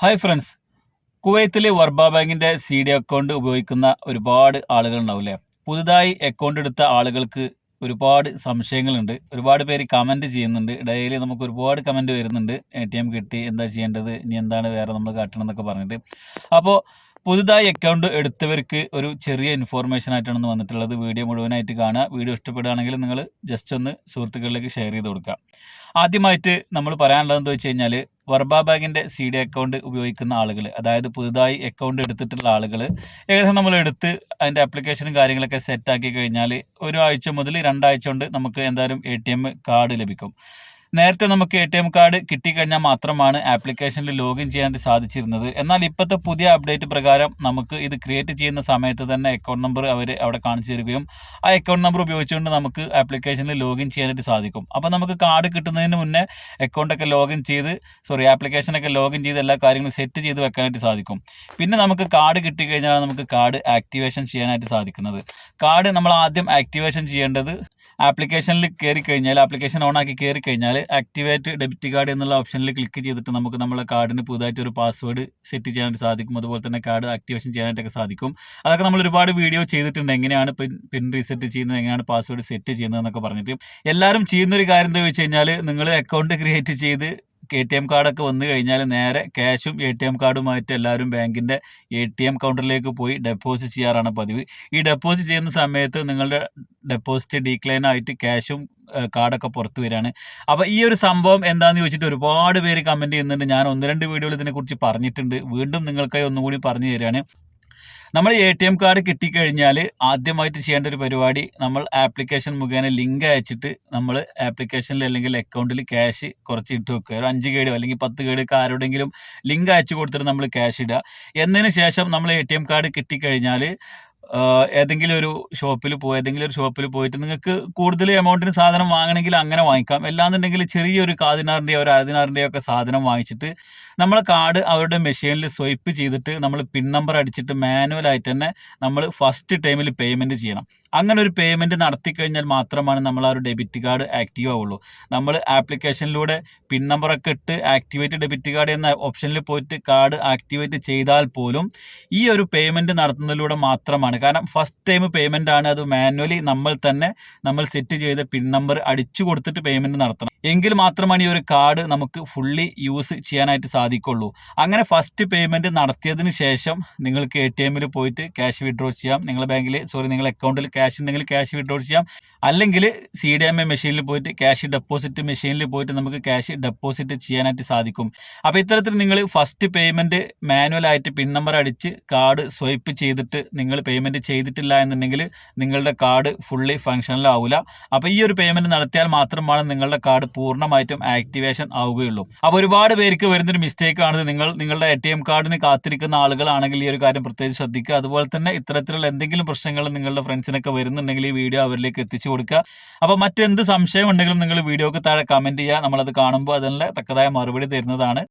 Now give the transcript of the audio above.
Hi friends കുവൈത്തിലെ വർബ ബാങ്കിന്റെ C D account ഉപയോഗിക്കുന്ന ഒരുപാട് ആളുകൾ ഉണ്ടാവില്ലേ പുതുതായി അക്കൗണ്ട് എടുത്ത ആളുകൾക്ക് ഒരുപാട് സംശയങ്ങളുണ്ട്. ഒരുപാട് പേര് കമന്റ് ചെയ്യുന്നുണ്ട്. ഡെയിലി നമുക്ക് ഒരുപാട് കമന്റ് വരുന്നുണ്ട്. എ ടി എം കിട്ടി എന്താ ചെയ്യേണ്ടത്? ഇനി എന്താണ് വേറെ നമ്മൾ കാട്ടണം എന്നൊക്കെ പറഞ്ഞിട്ട്. അപ്പോൾ പുതുതായി അക്കൗണ്ട് എടുത്തവർക്ക് ഒരു ചെറിയ ഇൻഫോർമേഷൻ ആയിട്ടാണ് വന്നിട്ടുള്ളത്. വീഡിയോ മുഴുവനായിട്ട് കാണുക. വീഡിയോ ഇഷ്ടപ്പെടുകയാണെങ്കിൽ നിങ്ങൾ ജസ്റ്റ് ഒന്ന് സുഹൃത്തുക്കളിലേക്ക് ഷെയർ ചെയ്ത് കൊടുക്കുക. ആദ്യമായിട്ട് നമ്മൾ പറയാനുള്ളതെന്ന് വെച്ച് കഴിഞ്ഞാൽ വർബ ബാങ്കിന്റെ സി ഡി അക്കൗണ്ട് ഉപയോഗിക്കുന്ന ആളുകൾ അതായത് പുതുതായി അക്കൗണ്ട് എടുത്തിട്ടുള്ള ആളുകൾ ഏകദേശം നമ്മൾ എടുത്ത് അതിന്റെ ആപ്ലിക്കേഷനും കാര്യങ്ങളൊക്കെ സെറ്റാക്കി കഴിഞ്ഞാൽ ഒരു ആഴ്ച മുതൽ രണ്ടാഴ്ച കൊണ്ട് നമുക്ക് എന്തായാലും എ കാർഡ് ലഭിക്കും. നേരത്തെ നമുക്ക് എ ടി എം കാർഡ് കിട്ടിക്കഴിഞ്ഞാൽ മാത്രമാണ് ആപ്ലിക്കേഷനിൽ ലോഗിൻ ചെയ്യാൻ സാധിച്ചിരുന്നത്. എന്നാൽ ഇപ്പോഴത്തെ പുതിയ അപ്ഡേറ്റ് പ്രകാരം നമുക്ക് ഇത് ക്രിയേറ്റ് ചെയ്യുന്ന സമയത്ത് തന്നെ അക്കൗണ്ട് നമ്പർ അവർ അവിടെ കാണിച്ചു തരികയും ആ അക്കൗണ്ട് നമ്പർ ഉപയോഗിച്ചുകൊണ്ട് നമുക്ക് ആപ്ലിക്കേഷനിൽ ലോഗിൻ ചെയ്യാനായിട്ട് സാധിക്കും. അപ്പോൾ നമുക്ക് കാർഡ് കിട്ടുന്നതിന് മുന്നേ അക്കൗണ്ടൊക്കെ ലോഗിൻ ചെയ്ത് സോറി ആപ്ലിക്കേഷനൊക്കെ ലോഗിൻ ചെയ്ത് എല്ലാ കാര്യങ്ങളും സെറ്റ് ചെയ്ത് വെക്കാനായിട്ട് സാധിക്കും. പിന്നെ നമുക്ക് കാർഡ് കിട്ടിക്കഴിഞ്ഞാൽ നമുക്ക് കാർഡ് ആക്ടിവേഷൻ ചെയ്യാനായിട്ട് സാധിക്കുന്നത്. കാർഡ് നമ്മൾ ആദ്യം ആക്ടിവേഷൻ ചെയ്യേണ്ടത് ആപ്ലിക്കേഷനിൽ കയറി കഴിഞ്ഞാൽ ആപ്ലിക്കേഷൻ ഓൺ ആക്കി കയറി കഴിഞ്ഞാൽ ആക്ടിവേറ്റ് ഡെബിറ്റ് കാർഡ് എന്നുള്ള ഓപ്ഷനിൽ ക്ലിക്ക് ചെയ്തിട്ട് നമുക്ക് നമ്മുടെ കാർഡിന് പുതുതായിട്ട് ഒരു പാസ്വേഡ് സെറ്റ് ചെയ്യാനായിട്ട് സാധിക്കും. അതുപോലെ തന്നെ കാർഡ് ആക്ടിവേഷൻ ചെയ്യാനായിട്ടൊക്കെ സാധിക്കും. അതൊക്കെ നമ്മൾ ഒരുപാട് വീഡിയോ ചെയ്തിട്ടുണ്ട്. എങ്ങനെയാണ് പിൻ റീസെറ്റ് ചെയ്യുന്നത്? എങ്ങനെയാണ് പാസ്വേഡ് സെറ്റ് ചെയ്യുന്നത് എന്നൊക്കെ പറഞ്ഞിട്ട്. എല്ലാവരും ചെയ്യുന്ന ഒരു കാര്യം എന്താ വെച്ച് കഴിഞ്ഞാൽ നിങ്ങൾ അക്കൗണ്ട് ക്രിയേറ്റ് ചെയ്ത് എ ടി എം കാർഡൊക്കെ വന്നു കഴിഞ്ഞാൽ നേരെ ക്യാഷും എ ടി എം കാർഡുമായിട്ട് എല്ലാവരും ബാങ്കിന്റെ എ ടി എം കൗണ്ടറിലേക്ക് പോയി ഡെപ്പോസിറ്റ് ചെയ്യാറാണ് പതിവ്. ഈ ഡെപ്പോസിറ്റ് ചെയ്യുന്ന സമയത്ത് നിങ്ങളുടെ ഡെപ്പോസിറ്റ് ഡീക്ലൈൻ ആയിട്ട് ക്യാഷും കാർഡൊക്കെ പുറത്തു വരികയാണ്. അപ്പോൾ ഈ ഒരു സംഭവം എന്താണെന്ന് ചോദിച്ചിട്ട് ഒരുപാട് പേര് കമന്റ് ചെയ്യുന്നുണ്ട്. ഞാൻ ഒന്ന് രണ്ട് വീഡിയോയിൽ ഇതിനെക്കുറിച്ച് പറഞ്ഞിട്ടുണ്ട്. വീണ്ടും നിങ്ങൾക്കായി ഒന്നുകൂടി പറഞ്ഞു തരികയാണ്. നമ്മൾ എ ടി എം കാർഡ് കിട്ടിക്കഴിഞ്ഞാൽ ആദ്യമായിട്ട് ചെയ്യേണ്ട ഒരു പരിപാടി നമ്മൾ ആപ്ലിക്കേഷൻ മുഖേന ലിങ്ക് അയച്ചിട്ട് നമ്മൾ ആപ്ലിക്കേഷനിൽ അല്ലെങ്കിൽ അക്കൗണ്ടിൽ ക്യാഷ് കുറച്ച് ഇട്ട് വെക്കുക. ഒരു അഞ്ച് കേടോ അല്ലെങ്കിൽ പത്ത് കേടൊക്കെ ആരോടെങ്കിലും ലിങ്ക് അയച്ചു കൊടുത്തിട്ട് നമ്മൾ ക്യാഷ് ഇടുക. എന്നതിന് ശേഷം നമ്മൾ എ ടി എം കാർഡ് കിട്ടിക്കഴിഞ്ഞാൽ ഏതെങ്കിലും ഒരു ഷോപ്പിൽ പോയി ഏതെങ്കിലും ഒരു ഷോപ്പിൽ പോയിട്ട് നിങ്ങൾക്ക് കൂടുതൽ എമൗണ്ടിന് സാധനം വാങ്ങണമെങ്കിൽ അങ്ങനെ വാങ്ങിക്കാം. അല്ലാന്നുണ്ടെങ്കിൽ ചെറിയൊരു കാതിനാറിന്റെയോ ഒരു അരതിനാറിന്റെയോ ഒക്കെ സാധനം വാങ്ങിച്ചിട്ട് നമ്മളെ കാർഡ് അവരുടെ മെഷീനിൽ സ്വൈപ്പ് ചെയ്തിട്ട് നമ്മൾ പിൻ നമ്പർ അടിച്ചിട്ട് മാനുവലായിട്ട് തന്നെ നമ്മൾ ഫസ്റ്റ് ടൈമിൽ പേയ്മെന്റ് ചെയ്യണം. അങ്ങനെ ഒരു പേയ്മെന്റ് നടത്തി കഴിഞ്ഞാൽ മാത്രമാണ് നമ്മൾ ആ ഒരു ഡെബിറ്റ് കാർഡ് ആക്റ്റീവ് ആവുള്ളൂ. നമ്മൾ ആപ്ലിക്കേഷനിലൂടെ പിൻ നമ്പറൊക്കെ ഇട്ട് ആക്ടിവേറ്റ് ഡെബിറ്റ് കാർഡ് എന്ന ഓപ്ഷനിൽ പോയിട്ട് കാർഡ് ആക്ടിവേറ്റ് ചെയ്താൽ പോലും ഈ ഒരു പേയ്മെന്റ് നടത്തുന്നതിലൂടെ മാത്രമാണ്. കാരണം ഫസ്റ്റ് ടൈം പേയ്മെന്റ് ആണ്. അത് മാനുവലി നമ്മൾ തന്നെ നമ്മൾ സെറ്റ് ചെയ്ത പിൻ നമ്പർ അടിച്ചു കൊടുത്തിട്ട് പേയ്മെന്റ് നടത്തണം. എങ്കിൽ മാത്രമാണ് ഈ ഒരു കാർഡ് നമുക്ക് ഫുള്ളി യൂസ് ചെയ്യാനായിട്ട് സാധിക്കുള്ളൂ. അങ്ങനെ ഫസ്റ്റ് പേയ്മെന്റ് നടത്തിയതിന് ശേഷം നിങ്ങൾക്ക് എ ടി എമ്മിൽ പോയിട്ട് ക്യാഷ് വിഡ്രോ ചെയ്യാം. നിങ്ങളുടെ ബാങ്കിൽ സോറി നിങ്ങളുടെ അക്കൗണ്ടിൽ ക്യാഷ് ഉണ്ടെങ്കിൽ ക്യാഷ് വിഡ്രോ ചെയ്യാം. അല്ലെങ്കിൽ സി ഡി എം എ മെഷീനിൽ പോയിട്ട് ക്യാഷ് ഡെപ്പോസിറ്റ് മെഷീനിൽ പോയിട്ട് നമുക്ക് ക്യാഷ് ഡെപ്പോസിറ്റ് ചെയ്യാനായിട്ട് സാധിക്കും. അപ്പോൾ ഇത്തരത്തിൽ നിങ്ങൾ ഫസ്റ്റ് പേയ്മെന്റ് മാനുവലായിട്ട് പിൻ നമ്പർ അടിച്ച് കാർഡ് സ്വൈപ്പ് ചെയ്തിട്ട് നിങ്ങൾ പേയ്മെന്റ് ചെയ്തിട്ടില്ല എന്നുണ്ടെങ്കിൽ നിങ്ങളുടെ കാർഡ് ഫുള്ളി ഫങ്ഷനിലാവില്ല അപ്പോൾ ഈ ഒരു പേയ്മെന്റ് നടത്തിയാൽ മാത്രമാണ് നിങ്ങളുടെ കാർഡ് പൂർണമായിട്ടും ആക്ടിവേഷൻ ആവുകയുള്ളൂ. അപ്പോൾ ഒരുപാട് പേർക്ക് വരുന്നൊരു മിസ്റ്റേക്ക് ആണ് നിങ്ങൾ നിങ്ങളുടെ എ ടി എം കാർഡിന് കാത്തിരിക്കുന്ന ആളുകളാണെങ്കിൽ ഈ ഒരു കാര്യം പ്രത്യേകിച്ച് ശ്രദ്ധിക്കുക. അതുപോലെ തന്നെ ഇത്തരത്തിലുള്ള എന്തെങ്കിലും പ്രശ്നങ്ങൾ നിങ്ങളുടെ ഫ്രണ്ട്സിനൊക്കെ വരുന്നുണ്ടെങ്കിൽ ഈ വീഡിയോ അവരിലേക്ക് എത്തിച്ചു കൊടുക്കുക. അപ്പോൾ മറ്റെന്ത് സംശയം ഉണ്ടെങ്കിലും നിങ്ങൾ വീഡിയോക്ക് താഴെ കമന്റ് ചെയ്യുക. നമ്മളത് കാണുമ്പോൾ അതിനുള്ള തക്കതായ മറുപടി തരുന്നതാണ്.